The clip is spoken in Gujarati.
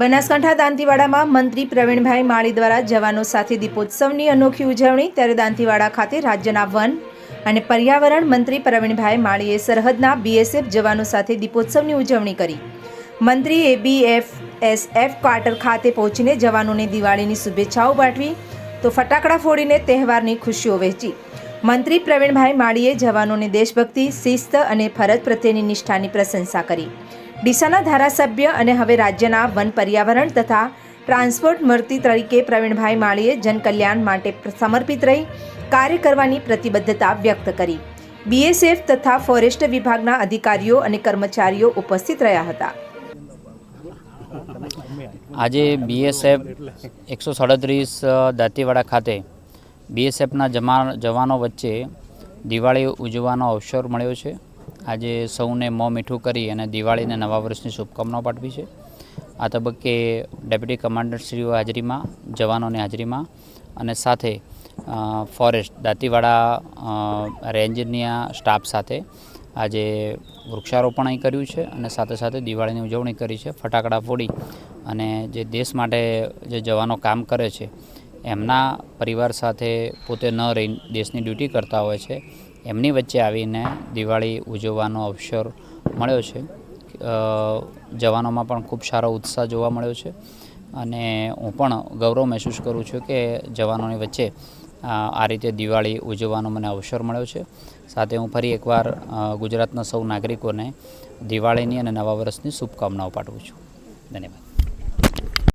બનાસકાંઠા દાંતીવાડામાં મંત્રી પ્રવીણભાઈ માળી દ્વારા જવાનો સાથે દીપોત્સવની અનોખી ઉજવણી, ત્યારે દાંતીવાડા ખાતે રાજ્યના વન અને પર્યાવરણ મંત્રી પ્રવીણભાઈ માળીએ સરહદના બીએસએફ જવાનો સાથે દીપોત્સવની ઉજવણી કરી. મંત્રીએ બીએફએસએફ ક્વાર્ટર ખાતે પહોંચીને જવાનોને દિવાળીની શુભેચ્છાઓ પાઠવી, તો ફટાકડા ફોડીને તહેવારની ખુશીઓ વહેંચી. મંત્રી પ્રવીણભાઈ માળીએ જવાનોને દેશભક્તિ, શિસ્ત અને ફરજ પ્રત્યેની નિષ્ઠાની પ્રશંસા કરી. ડીસાના ધારાસભ્ય અને હવે રાજ્યના વન પર્યાવરણ તથા ટ્રાન્સપોર્ટ મંત્રી તરીકે પ્રવીણભાઈ માળીએ જનકલ્યાણ માટે સમર્પિત રહી કાર્ય કરવાની પ્રતિબદ્ધતા વ્યક્ત કરી. બીએસએફ તથા ફોરેસ્ટ વિભાગના અધિકારીઓ અને કર્મચારીઓ ઉપસ્થિત રહ્યા હતા. આજે બીએસએફ એકસો સાડત્રીસ દાંતીવાડા ખાતે બીએસએફના જમા જવાનો વચ્ચે દિવાળી ઉજવવાનો અવસર મળ્યો છે. આજે સૌને મોં મીઠું કરી અને દિવાળીને નવા વર્ષની શુભકામનાઓ પાઠવી છે. આ તબક્કે ડેપ્યુટી કમાન્ડરશ્રીઓ હાજરીમાં, જવાનોની હાજરીમાં અને સાથે ફોરેસ્ટ, દાંતીવાડા રેન્જની સ્ટાફ સાથે આજે વૃક્ષારોપણ અહીં કર્યું છે અને સાથે સાથે દિવાળીની ઉજવણી કરી છે, ફટાકડા ફોડી અને જે દેશ માટે જે જવાનો કામ કરે છે, એમના પરિવાર સાથે પોતે ન રહી, દેશની ડ્યુટી કરતા હોય છે. એમની વચ્ચે આવીને દિવાળી ઉજવવાનો અવસર મળ્યો છે. જવાનોમાં પણ ખૂબ સારો ઉત્સાહ જોવા મળ્યો છે. અને હું પણ ગૌરવ મહેસૂસ કરું છું કે જવાનોની વચ્ચે આ રીતે દિવાળી ઉજવવાનો મને અવસર મળ્યો છે. સાથે હું ફરી એકવાર ગુજરાતના સૌ નાગરિકોને દિવાળીની અને નવા વર્ષની શુભકામનાઓ પાઠવું છું. ધન્યવાદ.